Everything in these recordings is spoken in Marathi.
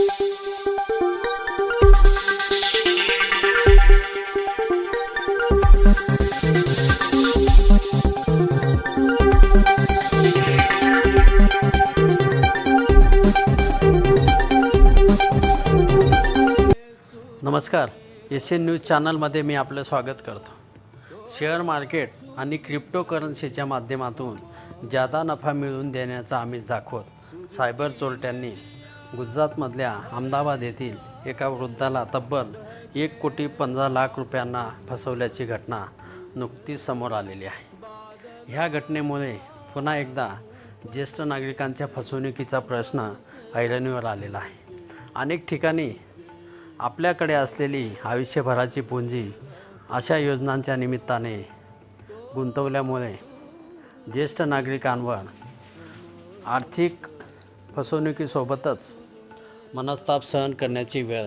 नमस्कार. एशियन न्यूज चॅनलमध्ये मी आपलं स्वागत करतो. शेअर मार्केट आणि क्रिप्टोकरन्सीच्या माध्यमातून जादा नफा मिळवून देण्याचा आम्ही दाखवत सायबर चोरट्यांनी गुजरातमधल्या अहमदाबाद येथील एका वृद्धाला तब्बल एक कोटी पंधरा लाख रुपयांना फसवल्याची घटना नुकतीच समोर आलेली आहे. ह्या घटनेमुळे पुन्हा एकदा ज्येष्ठ नागरिकांच्या फसवणुकीचा प्रश्न ऐरणीवर आलेला आहे. अनेक ठिकाणी आपल्याकडे असलेली आयुष्यभराची पुंजी अशा योजनांच्या निमित्ताने गुंतवल्यामुळे ज्येष्ठ नागरिकांवर आर्थिक फसवणुकीसोबतच मनस्ताप सहन करण्याची वेळ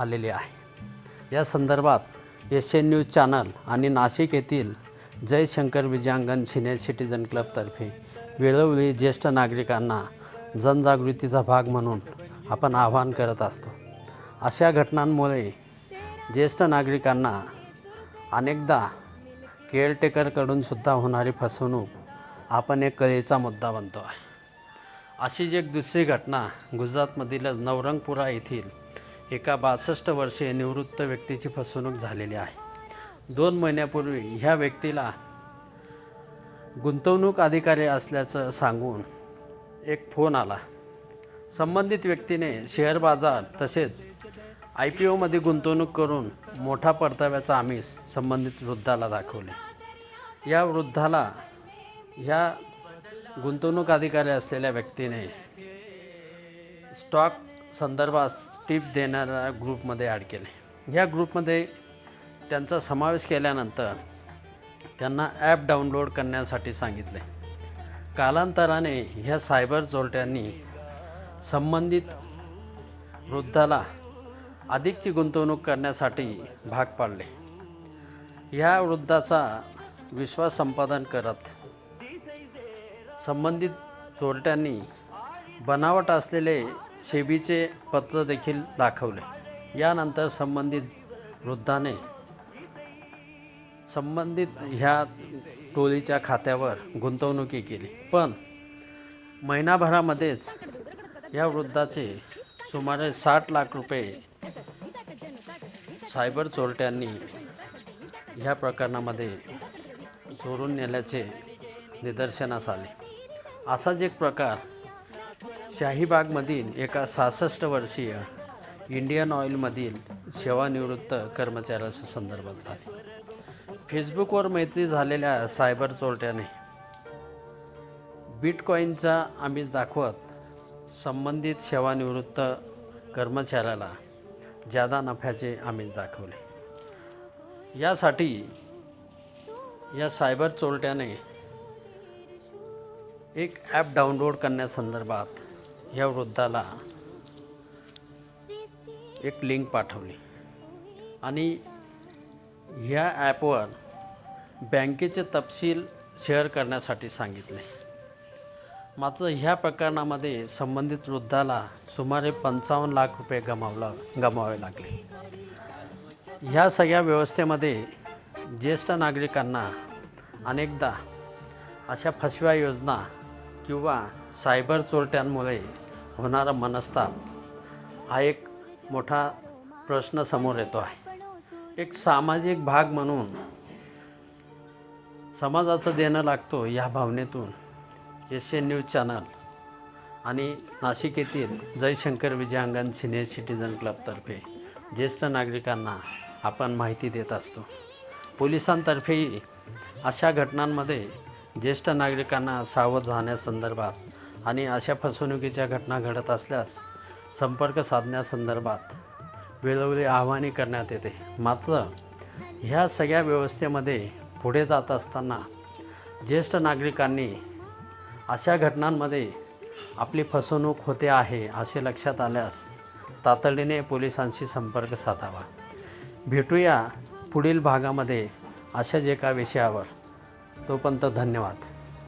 आलेली आहे. या संदर्भात एस एन न्यूज चॅनल आणि नाशिक येथील जयशंकर विजयांगण सिनियर सिटीजन क्लबतर्फे वेळोवेळी ज्येष्ठ नागरिकांना जनजागृतीचा भाग म्हणून आपण आवाहन करत असतो. अशा घटनांमुळे ज्येष्ठ नागरिकांना अनेकदा केअरटेकरकडूनसुद्धा होणारी फसवणूक आपण एक कळीचा मुद्दा बनतो आहे. अशीच एक दुसरी घटना गुजरातमधीलच नवरंगपुरा येथील एका बासष्ट वर्षीय निवृत्त व्यक्तीची फसवणूक झालेली आहे. दोन महिन्यापूर्वी ह्या व्यक्तीला गुंतवणूक अधिकारी असल्याचं सांगून एक फोन आला. संबंधित व्यक्तीने शेअर बाजार तसेच आय पी ओमध्ये गुंतवणूक करून मोठा परताव्याचा आमिष संबंधित वृद्धाला दाखवले. या वृद्धाला ह्या गुंतवणूक अधिकारी असलेल्या व्यक्तीने स्टॉक संदर्भात टिप देणाऱ्या ग्रुपमध्ये ॲड केले. या ग्रुपमध्ये त्यांचा समावेश केल्यानंतर त्यांना ॲप डाउनलोड करण्यासाठी सांगितले. कालांतराने ह्या सायबर चोरट्यांनी संबंधित वृद्धाला अधिकची गुंतवणूक करण्यासाठी भाग पाडले. ह्या वृद्धाचा विश्वास संपादन करत संबंधित चोरट्यांनी बनावट असलेले सेबीचे पत्र देखील दाखवले. यानंतर संबंधित वृद्धाने संबंधित ह्या टोळीच्या खात्यावर गुंतवणुकी केली. पण महिनाभरामध्येच या वृद्धाचे सुमारे साठ लाख रुपये सायबर चोरट्यांनी ह्या प्रकरणामध्ये चोरून नेल्याचे निदर्शनास आले. असाच एक प्रकार शाहीबागमधील एका सहासष्ट वर्षीय इंडियन ऑइलमधील सेवानिवृत्त कर्मचाऱ्याच्या संदर्भात झाले. फेसबुकवर मैत्री झालेल्या सायबर चोरट्याने बिटकॉईनचा आमिष दाखवत संबंधित सेवानिवृत्त कर्मचाऱ्याला जादा नफ्याचे आमिष दाखवले. यासाठी या सायबर चोरट्याने एक ॲप डाउनलोड करण्यासंदर्भात या वृद्धाला एक लिंक पाठवली. आणि ह्या ॲपवर बँकेचे तपशील शेअर करण्यासाठी सांगितले. मात्र ह्या प्रकरणामध्ये संबंधित वृद्धाला सुमारे पंचावन्न लाख रुपये गमावला गमावे लागले. ह्या सगळ्या व्यवस्थेमध्ये ज्येष्ठ नागरिकांना अनेकदा अशा फसव्या योजना किंवा सायबर चोरट्यांमुळे होणारा मनस्ताप हा एक मोठा प्रश्न समोर येतो आहे. एक सामाजिक भाग म्हणून समाजाचं देणं लागतो या भावनेतून एस एन न्यूज चॅनल आणि नाशिक येथील जयशंकर विजयांगण सिनियर सिटीजन क्लबतर्फे ज्येष्ठ नागरिकांना आपण माहिती देत असतो. पोलिसांतर्फेही अशा घटनांमध्ये ज्येष्ठ नागरिकांना सावध राहण्यासंदर्भात आणि अशा फसवणुकीच्या घटना घडत असल्यास संपर्क साधण्यासंदर्भात वेळोवेळी आव्हाने करण्यात येते. मात्र ह्या सगळ्या व्यवस्थेमध्ये पुढे जात असताना ज्येष्ठ नागरिकांनी अशा घटनांमध्ये आपली फसवणूक होते आहे असे लक्षात आल्यास तातडीने पोलिसांशी संपर्क साधावा. भेटूया पुढील भागामध्ये अशाच एका विषयावर. तोपर्यंत धन्यवाद.